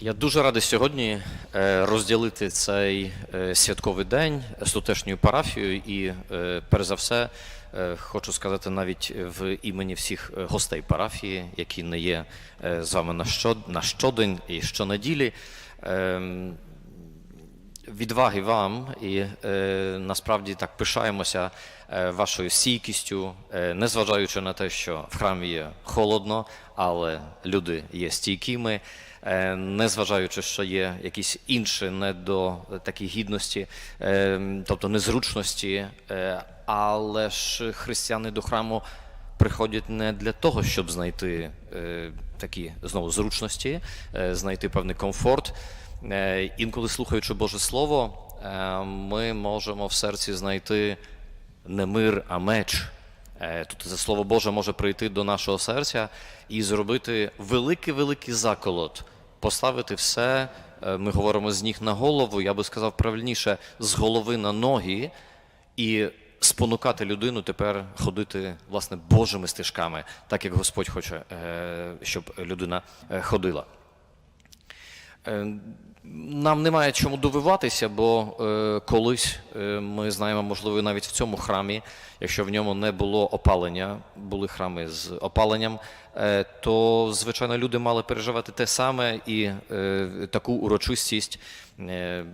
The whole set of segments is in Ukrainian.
Я дуже радий сьогодні е, розділити цей е, святковий день з тутешньою парафією і, е, перш за все, хочу сказати навіть в імені всіх гостей парафії, які не є з вами на, що, на щодень і щонеділі. Ем, відваги вам і насправді так пишаємося вашою стійкістю, е, незважаючи на те, що в храмі є холодно, але люди є стійкими, незважаючи, що є якісь інші не до такі гідності, е, тобто незручності, е, але ж християни до храму приходять не для того, щоб знайти е, такі знову зручності, е, знайти певний комфорт. Е, інколи слухаючи Боже Слово, е, ми можемо в серці знайти не мир, а меч. Е, Тут це слово Боже може прийти до нашого серця і зробити великий-великий заколот, поставити все. е, Ми говоримо з ніг на голову, я би сказав правильніше, з голови на ноги, і спонукати людину тепер ходити власне Божими стежками, так як Господь хоче, е, щоб людина е, ходила. Нам немає чому дивуватися, бо е, колись е, ми знаємо, можливо, навіть в цьому храмі, якщо в ньому не було опалення, були храми з опаленням, е, то звичайно люди мали переживати те саме і е, таку урочистість е,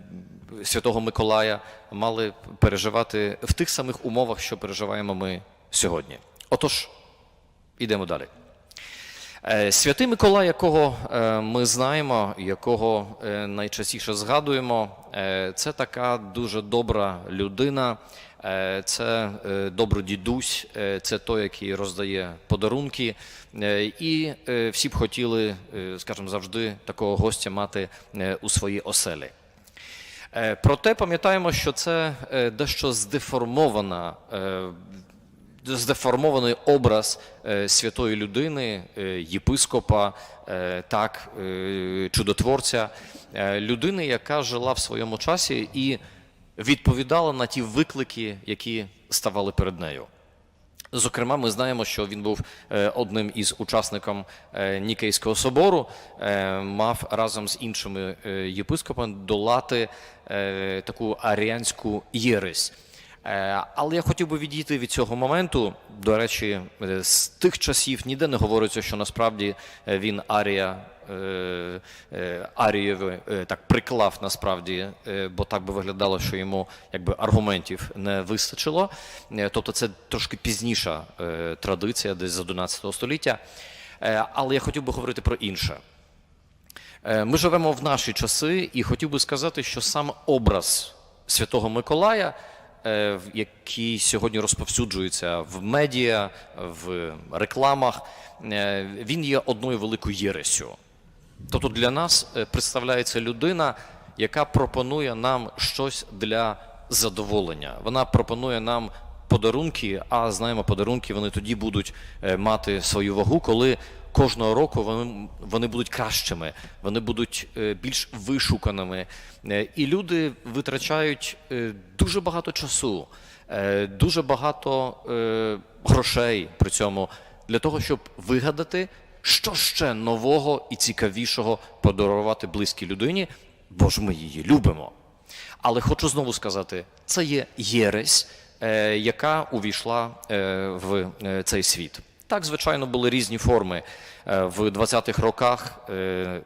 Святого Миколая мали переживати в тих самих умовах, що переживаємо ми сьогодні. Отож, ідемо далі. Е, Святий Миколай, якого е, ми знаємо, якого е, найчастіше згадуємо, це така дуже добра людина, це добрий дідусь, це той, який роздає подарунки. І всі б хотіли, скажімо, завжди такого гостя мати у своїй оселі. Проте пам'ятаємо, що це дещо здеформована, здеформований образ е, святої людини, е, єпископа, е, так, чудотворця, людини, яка жила в своєму часі і відповідала на ті виклики, які ставали перед нею. Зокрема, ми знаємо, що він був одним із учасників е, Нікейського собору, мав разом з іншими єпископами долати таку аріанську єресь. Е, Але я хотів би відійти від цього моменту. До речі, е, з тих часів ніде не говориться, що насправді е, він арія. Арієві так приклав насправді, бо так би виглядало, що йому якби аргументів не вистачило. Тобто це трошки пізніша традиція, десь з 11 століття. Але я хотів би говорити про інше. Ми живемо в наші часи, і хотів би сказати, що сам образ Святого Миколая, е, який сьогодні розповсюджується в медіа, в рекламах, е, він є одною великою єресю. Тобто для нас е, представляється людина, яка пропонує нам щось для задоволення. Вона пропонує нам подарунки, а знаємо, подарунки вони тоді будуть мати свою вагу, коли кожного року вони, вони будуть кращими, вони будуть е, більш вишуканими. Е, І люди витрачають е, дуже багато часу, дуже багато грошей при цьому для того, щоб вигадати що ще нового і цікавішого подарувати близькій людині, бо ж ми її любимо. Але хочу знову сказати, це є єресь, яка увійшла в цей світ. Так, звичайно, були різні форми Е, в 20-х роках. е,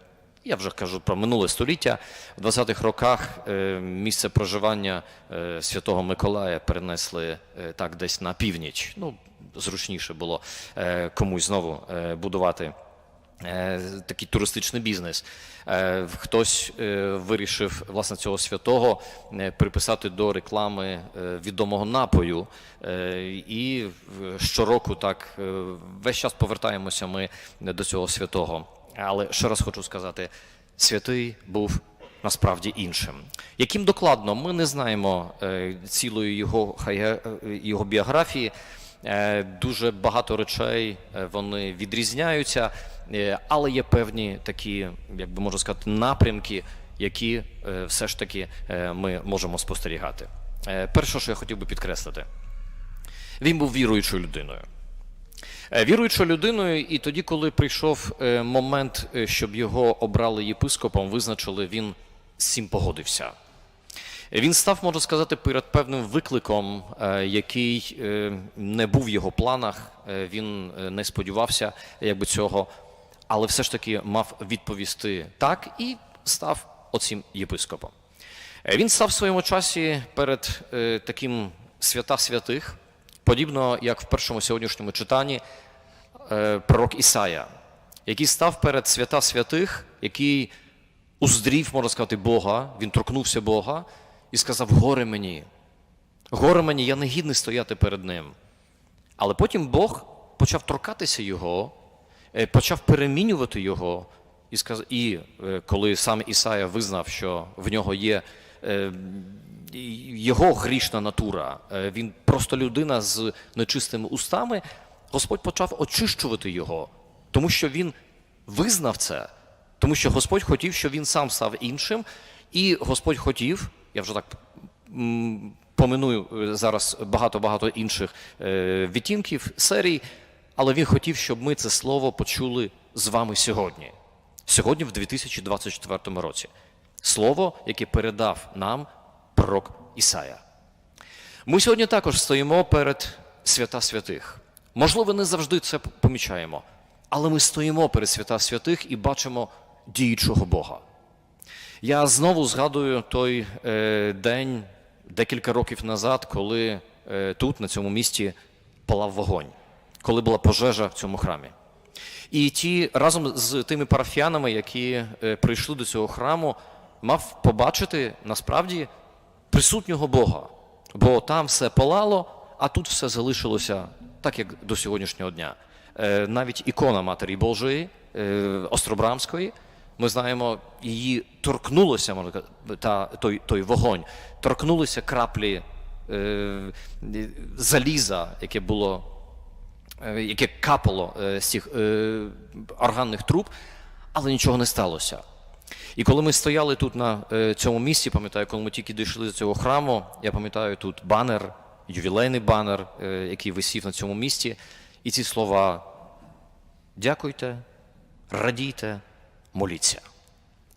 я вже кажу про минуле століття. В 20-х роках е, місце проживання Святого Миколая перенесли так десь на північ. Ну, зручніше було комусь знову будувати такий туристичний бізнес. Е, Хтось е, вирішив власне цього святого е, приписати до реклами е, відомого напою. Е, І щороку так е, весь час повертаємося ми до цього святого. Але ще раз хочу сказати: святий був насправді іншим. Яким докладно ми не знаємо е, цілої його, е, його біографії. Е, Дуже багато речей е, вони відрізняються, е, але є певні такі, як би можна сказати, напрямки, які все ж таки ми можемо спостерігати. Перше, що я хотів би підкреслити, він був віруючою людиною. Віруючою людиною, і тоді, коли прийшов момент, щоб його обрали єпископом, визначили, він з цим погодився. Він став, можу сказати, перед певним викликом, е, який е, не був в його планах, е, він не сподівався якби цього, але все ж таки мав відповісти так і став оцим єпископом. Він став в своєму часі перед таким свята святих, подібно як в першому сьогоднішньому читанні пророк Ісая, який став перед свята святих, який уздрів, можна сказати, Бога, він торкнувся Бога і сказав: Горе мені, горе мені, я не гідний стояти перед ним. Але потім Бог почав торкатися його, е, почав перемінювати його, і, сказ... і е, коли сам Ісая визнав, що в нього є е, його грішна натура, він просто людина з нечистими устами, Господь почав очищувати його, тому що він визнав це, тому що Господь хотів, щоб він сам став іншим, і Господь хотів, я вже так поминую е, зараз багато-багато інших е, відтінків, серій, але він хотів, щоб ми це слово почули з вами сьогодні. Сьогодні, в 2024 році. Слово, яке передав нам пророк Ісая. Ми сьогодні також стоїмо перед свята святих. Можливо, не завжди це помічаємо, але ми стоїмо перед свята святих і бачимо діючого Бога. Я знову згадую той е, день декілька років назад, коли е, тут, на цьому місці, палав вогонь, коли була пожежа в цьому храмі. І ті разом з тими парафіянами, які е, прийшли до цього храму, мав побачити насправді присутнього Бога. Бо там все палало, а тут все залишилося так, як до сьогоднішнього дня. Е, навіть ікона Матері Божої е, Остробрамської, ми знаємо, її торкнулося, можна та, той, той вогонь, торкнулися краплі е, заліза, яке було е, яке капало е, з цих е, органних труб, але нічого не сталося. І коли ми стояли тут на е, цьому місці, пам'ятаю, коли ми тільки дійшли до цього храму, я пам'ятаю тут банер, ювілейний банер, е, який висів на цьому місці, і ці слова дякуйте, радійте, моліться.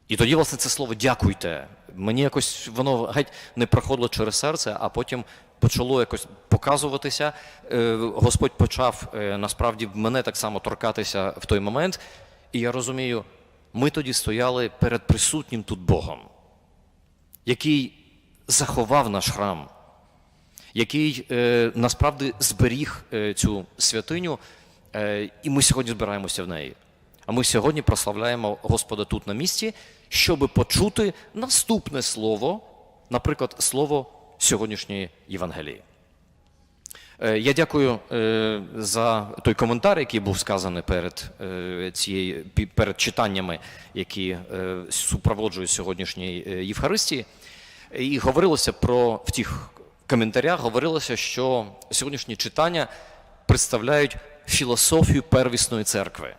І тоді, власне, це слово дякуйте. Мені якось воно геть не проходило через серце, а потім почало якось показуватися. Е, Господь почав е, насправді мене так само торкатися в той момент. І я розумію, ми тоді стояли перед присутнім тут Богом, який заховав наш храм, який е, насправді зберіг цю святиню, і ми сьогодні збираємося в неї. А ми сьогодні прославляємо Господа тут на місці, щоб почути наступне слово, наприклад, слово сьогоднішньої Євангелії. Е, Я дякую е, за той коментар, який був сказаний перед е, цією перед читаннями, які супроводжують сьогоднішньої е, Євхаристії. І говорилося про в тих коментарях, говорилося, що сьогоднішні читання представляють філософію первісної церкви.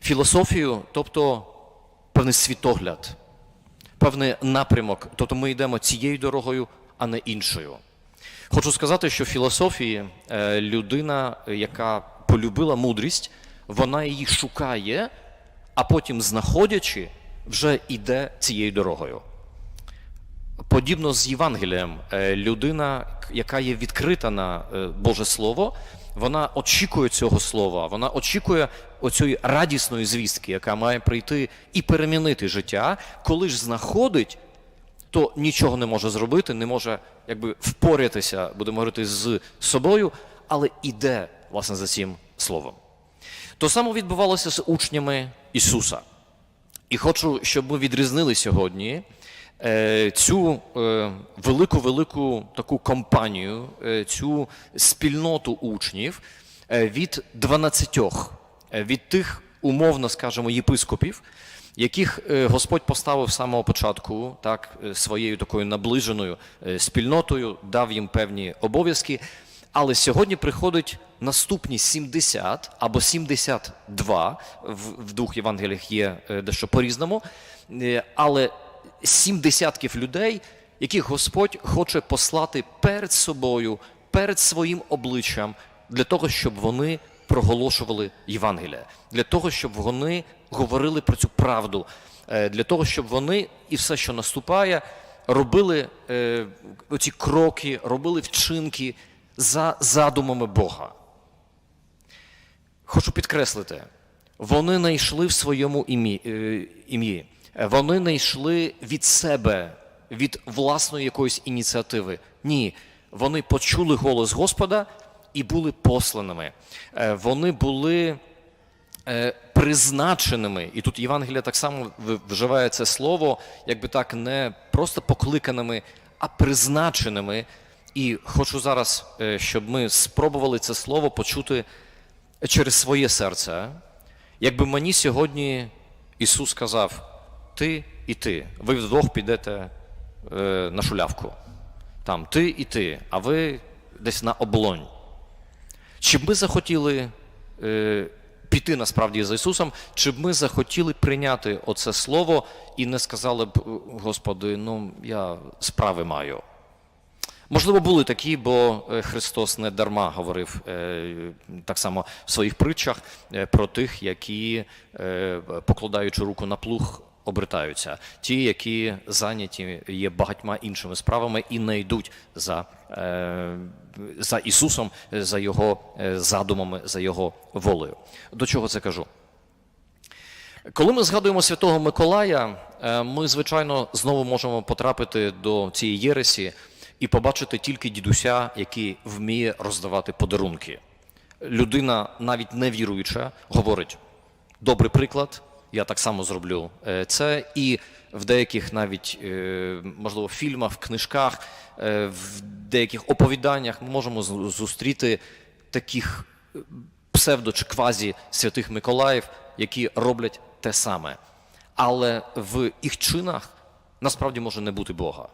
Філософію, тобто певний світогляд, певний напрямок, тобто ми йдемо цією дорогою, а не іншою. Хочу сказати, що в філософії е, людина, яка полюбила мудрість, вона її шукає, а потім, знаходячи, вже йде цією дорогою. Подібно з Євангелієм, е, людина, яка є відкрита на е, Боже Слово, вона очікує цього слова, вона очікує оцієї радісної звістки, яка має прийти і перемінити життя, коли ж знаходить, то нічого не може зробити, не може якби впорятися, будемо говорити, з собою, але іде власне за цим словом. То саме відбувалося з учнями Ісуса. І хочу, щоб ми відрізнили сьогодні цю е, велику-велику таку компанію, е, цю спільноту учнів е, від 12, е, від тих, умовно скажемо, єпископів, яких е, Господь поставив з самого початку так, е, своєю такою наближеною е, спільнотою, дав їм певні обов'язки. Але сьогодні приходить наступні 70 або 72, в, двох Євангеліях є е, дещо по-різному, е, але сім десятків людей, яких Господь хоче послати перед собою, перед своїм обличчям, для того, щоб вони проголошували Євангелія, для того, щоб вони говорили про цю правду, е, для того, щоб вони і все, що наступає, робили е, оці кроки, робили вчинки за задумами Бога. Хочу підкреслити, вони не в своєму ім'ї. Вони не йшли від себе, від власної якоїсь ініціативи. Ні, вони почули голос Господа і були посланими. Е, Вони були е, призначеними, і тут Євангелія так само вживає це слово, якби так, не просто покликаними, а призначеними. І хочу зараз, е, щоб ми спробували це слово почути через своє серце. Якби мені сьогодні Ісус сказав, ти і ти, ви вдвох підете е, на шулявку. Там ти і ти, а ви десь на облонь. Чи б ми захотіли е, піти насправді за Ісусом, чи б ми захотіли прийняти оце слово і не сказали б, Господи, ну я справи маю. Можливо, були такі, бо е, Христос не дарма говорив е, так само в своїх притчах е, про тих, які, покладаючи руку на плуг, обертаються. Ті, які зайняті є багатьма іншими справами і не йдуть за, е, за Ісусом, за Його е, задумами, за Його волею. До чого це кажу? Коли ми згадуємо Святого Миколая, е, ми, звичайно, знову можемо потрапити до цієї єресі і побачити тільки дідуся, який вміє роздавати подарунки. Людина, навіть не віруюча, говорить: добрий приклад, я так само зроблю е, це. І в деяких навіть, е, можливо, фільмах, книжках, е, в деяких оповіданнях ми можемо зустріти таких псевдо чи квазі святих Миколаїв, які роблять те саме. Але в їх чинах насправді може не бути Бога.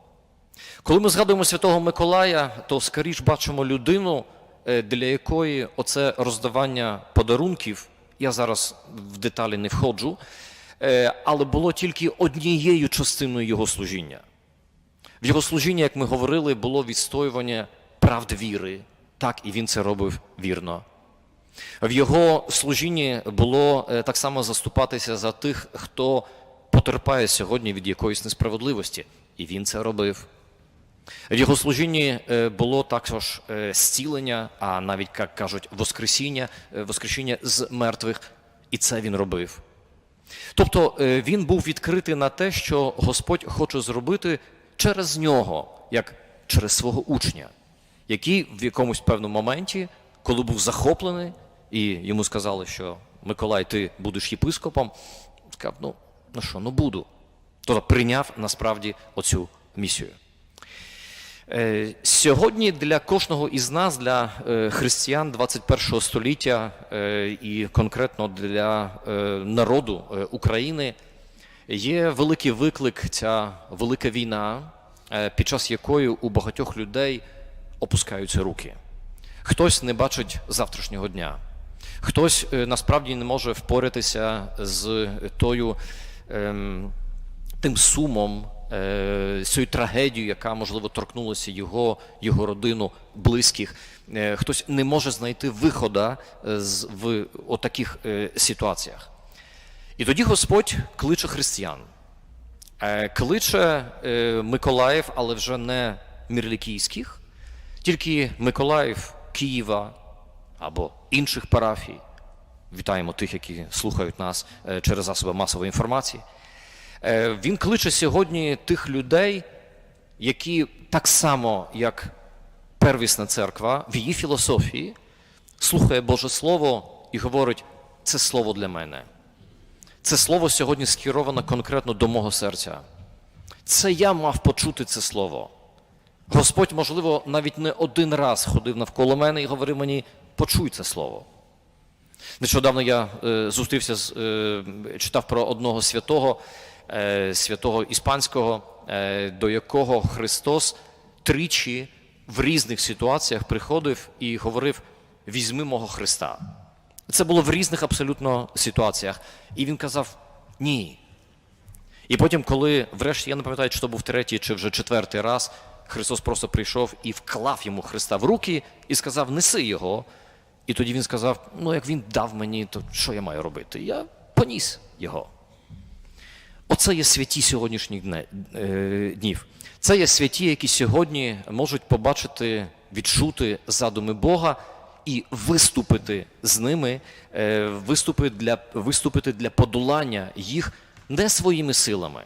Коли ми згадуємо Святого Миколая, то скоріш бачимо людину, для якої оце роздавання подарунків, я зараз в деталі не входжу, е, але було тільки однією частиною його служіння. В його служінні, як ми говорили, було відстоювання правд віри. Так, і він це робив вірно. В його служінні було е, так само заступатися за тих, хто потерпає сьогодні від якоїсь несправедливості, і він це робив. В його служінні е, було також е, зцілення, а навіть, як кажуть, воскресіння, е, воскресіння з мертвих, і це він робив. Тобто він був відкритий на те, що Господь хоче зробити через нього, як через свого учня, який в якомусь певному моменті, коли був захоплений, і йому сказали, що Миколай, ти будеш єпископом, сказав, ну, ну що, ну буду. Тобто прийняв насправді оцю місію. Е, Сьогодні для кожного із нас, для е, християн 21 століття е, і конкретно для народу України є великий виклик, ця велика війна, під час якої у багатьох людей опускаються руки. Хтось не бачить завтрашнього дня, хтось насправді не може впоратися з тою. ем, тим сумом, е, з цією трагедією, яка, можливо, торкнулася його, його родину, близьких. Е, Хтось не може знайти виходу е, в отаких ситуаціях. І тоді Господь кличе християн. Кличе Миколаїв, але вже не мірлікійських, тільки Миколаїв Києва або інших парафій. Вітаємо тих, які слухають нас через засоби масової інформації. Е, Він кличе сьогодні тих людей, які так само, як первісна церква, в її філософії слухає Боже Слово і говорить: це слово для мене. Це слово сьогодні скеровано конкретно до мого серця. Це я мав почути це слово. Господь, можливо, навіть не один раз ходив навколо мене і говорив мені: почуй це слово. Нещодавно я е, зустрівся з е, читав про одного святого, святого іспанського, е, до якого Христос тричі в різних ситуаціях приходив і говорив: візьми мого Христа. Це було в різних абсолютно ситуаціях. І він казав ні. І потім, коли, врешті, я не пам'ятаю, чи то був третій чи вже четвертий раз, Христос просто прийшов і вклав йому Христа в руки і сказав: неси його. І тоді він сказав: ну, як він дав мені, то що я маю робити? Я поніс його. Оце є святі сьогоднішніх е, днів. Це є святі, які сьогодні можуть побачити, відчути задуми Бога і виступити з ними, е, виступити для, виступити для подолання їх не своїми силами,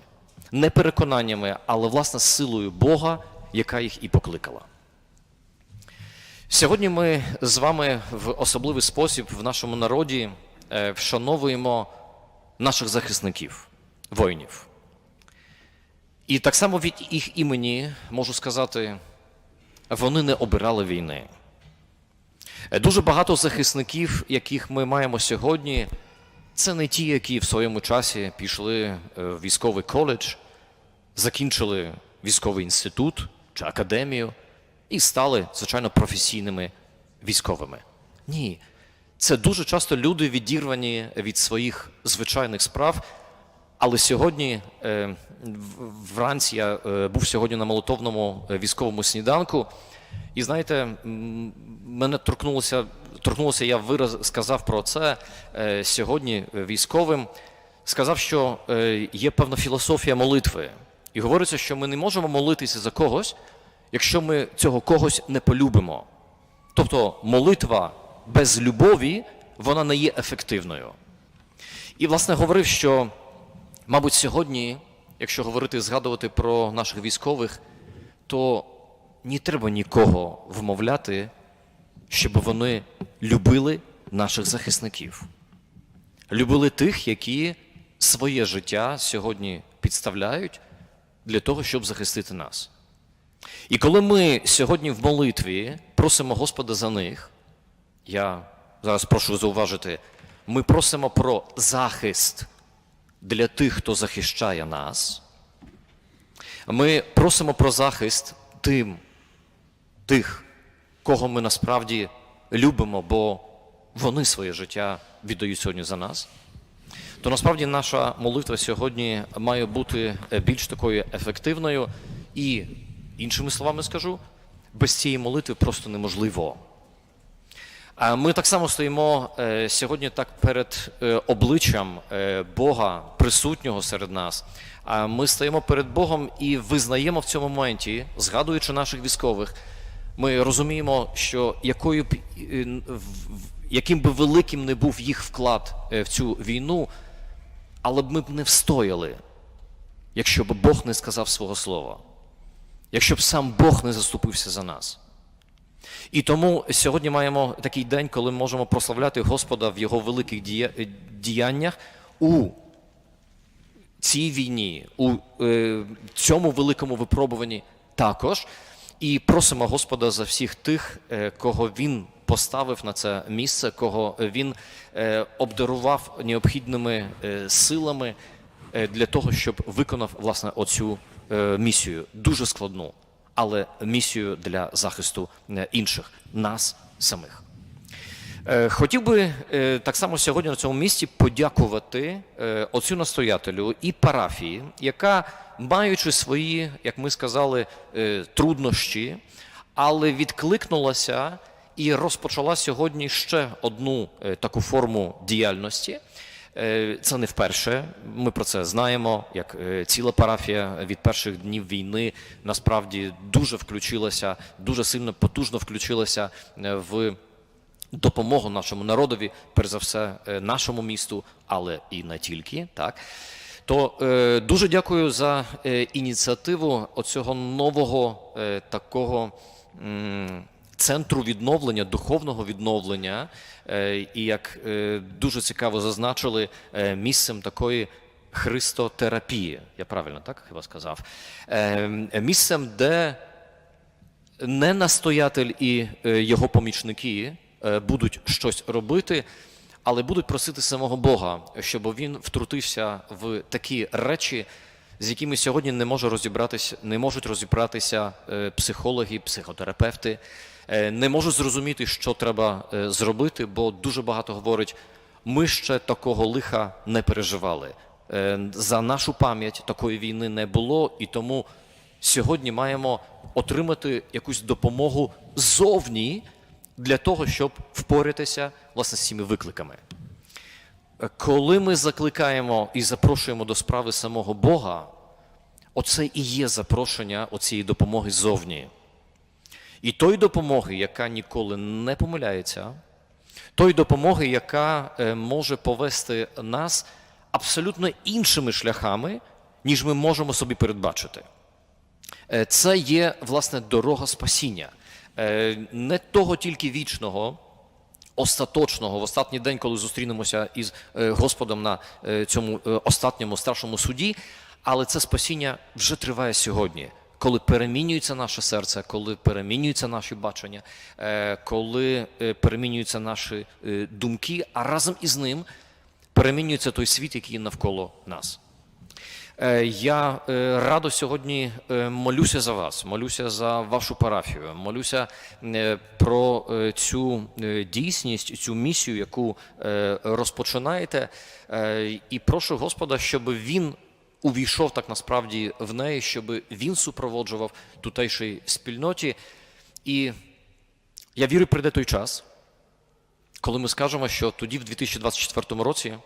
не переконаннями, але власне силою Бога, яка їх і покликала. Сьогодні ми з вами в особливий спосіб в нашому народі е, вшановуємо наших захисників, воїнів. І так само від їх імені можу сказати, вони не обирали війни. Дуже багато захисників, яких ми маємо сьогодні, це не ті, які в своєму часі пішли е, в військовий коледж, закінчили військовий інститут чи академію і стали, звичайно, професійними військовими. Ні. Це дуже часто люди відірвані від своїх звичайних справ. Але сьогодні, е, вранці я е, був сьогодні на молотовному е, військовому сніданку, і знаєте, мене торкнулося, торкнулося, я вираз сказав про це сьогодні військовим. Сказав, що є певна філософія молитви. І говориться, що ми не можемо молитися за когось, якщо ми цього когось не полюбимо. Тобто молитва без любові, вона не є ефективною. І, власне, говорив, що, мабуть, сьогодні, якщо говорити, згадувати про наших військових, то не треба нікого вмовляти, щоб вони любили наших захисників. Любили тих, які своє життя сьогодні підставляють для того, щоб захистити нас. І коли ми сьогодні в молитві просимо Господа за них, я зараз прошу зауважити, ми просимо про захист для тих, хто захищає нас. Ми просимо про захист тим, тих, кого ми насправді любимо, бо вони своє життя віддають сьогодні за нас. То насправді наша молитва сьогодні має бути е, більш такою ефективною і, іншими словами скажу, без цієї молитви просто неможливо. Ми так само стоїмо е, сьогодні так перед е, обличчям е, Бога, присутнього серед нас. А Ми стоїмо перед Богом і визнаємо в цьому моменті, згадуючи наших військових, ми розуміємо, що якою б, яким би великим не був їх вклад в цю війну, але б ми б не встояли, якщо б Бог не сказав свого слова, якщо б сам Бог не заступився за нас. І тому сьогодні маємо такий день, коли можемо прославляти Господа в Його великих діяннях у цій війні, у е, цьому великому випробуванні також. І просимо Господа за всіх тих, е, кого Він поставив на це місце, кого Він е, обдарував необхідними е, силами е, для того, щоб виконав власне оцю е, місію, дуже складну, але місію для захисту е, інших, нас самих. Е, Хотів би е, так само сьогодні на цьому місці подякувати отцю настоятелю і парафії, яка, маючи свої, як ми сказали, труднощі, але відкликнулася і розпочала сьогодні ще одну таку форму діяльності. Е, Це не вперше. Ми про це знаємо. Як е, ціла парафія від перших днів війни насправді дуже включилася, дуже сильно потужно включилася е, в допомогу нашому народові, перш за все, нашому місту, але і не тільки. Так то е, дуже дякую за е, ініціативу оцього нового е, такого. Центру відновлення, духовного відновлення, е, і як е, дуже цікаво зазначили, е, місцем такої христотерапії. Я правильно так хіба сказав? Е, Місцем, де не настоятель і його помічники будуть щось робити, але будуть просити самого Бога, щоб він втрутився в такі речі, з якими сьогодні не може розібратися, не можуть розібратися психологи, психотерапевти, не можуть зрозуміти, що треба е, зробити, бо дуже багато говорить, ми ще такого лиха не переживали. Е, За нашу пам'ять такої війни не було, і тому сьогодні маємо отримати якусь допомогу ззовні, для того, щоб впоратися власне з цими викликами. Е, Коли ми закликаємо і запрошуємо до справи самого Бога, оце і є запрошення оцієї допомоги ззовні. І той допомоги, яка ніколи не помиляється, той допомоги, яка е, може повести нас абсолютно іншими шляхами, ніж ми можемо собі передбачити. Е, Це є власне дорога спасіння, Е, не того тільки вічного, остаточного в останній день, коли зустрінемося із Господом на цьому останньому страшному суді, але це спасіння вже триває сьогодні. Коли перемінюється наше серце, коли перемінюються наші бачення, е, коли е, перемінюються наші е, думки, а разом із ним перемінюється той світ, який навколо нас. Е, Я е, радо сьогодні е, молюся за вас, молюся за вашу парафію, молюся е, про е, цю е, дійсність, цю місію, яку е, розпочинаєте, е, і прошу Господа, щоб він увійшов так насправді в неї, щоб він супроводжував тутейшій спільноті. І я вірю, прийде той час, коли ми скажемо, що тоді, в 2024 році,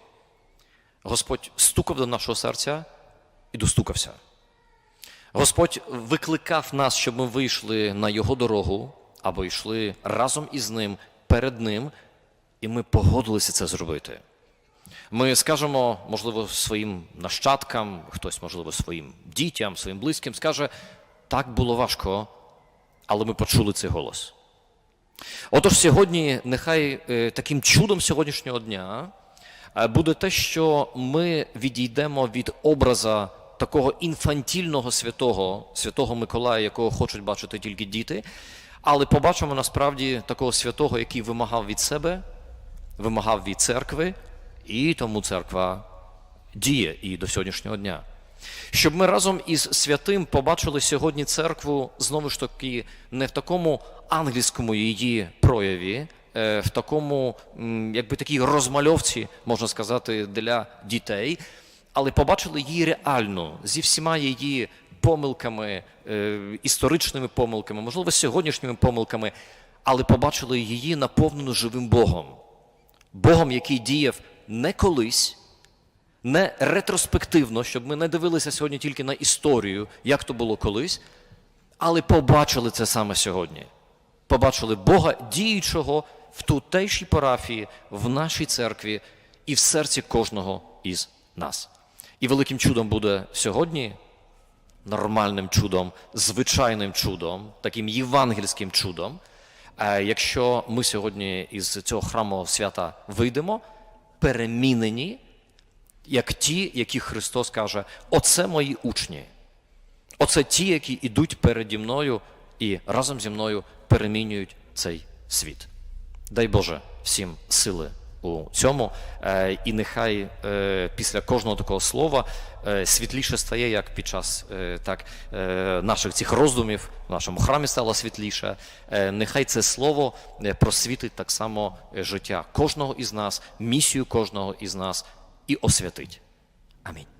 Господь стукав до нашого серця і достукався. Господь викликав нас, щоб ми вийшли на його дорогу або йшли разом із ним перед ним, і ми погодилися це зробити. Ми скажемо, можливо, своїм нащадкам, хтось, можливо, своїм дітям, своїм близьким, скаже: так було важко, але ми почули цей голос. Отож, сьогодні, нехай е, таким чудом сьогоднішнього дня е, буде те, що ми відійдемо від образа такого інфантільного святого, святого Миколая, якого хочуть бачити тільки діти, але побачимо насправді такого святого, який вимагав від себе, вимагав від церкви, і тому церква діє і до сьогоднішнього дня. Щоб ми разом із святим побачили сьогодні церкву знову ж таки не в такому англійському її прояві, е, в такому, якби такій розмальовці, можна сказати, для дітей, але побачили її реально зі всіма її помилками, е, історичними помилками, можливо, сьогоднішніми помилками, але побачили її наповнену живим Богом. Богом, який діяв не колись, не ретроспективно, щоб ми не дивилися сьогодні тільки на історію, як то було колись, але побачили це саме сьогодні. Побачили Бога діючого в тутейшій парафії, в нашій церкві і в серці кожного із нас. І великим чудом буде сьогодні, нормальним чудом, звичайним чудом, таким євангельським чудом. е, Якщо ми сьогодні із цього храмового свята вийдемо, перемінені, як ті, які Христос каже, оце мої учні. Оце ті, які йдуть переді мною і разом зі мною перемінюють цей світ. Дай Боже всім сили у цьому, е, і нехай е, після кожного такого слова е, світліше стає, як під час так, наших цих роздумів в нашому храмі стало світліше. Нехай це слово просвітить так само життя кожного із нас, місію кожного із нас і освятить. Амінь.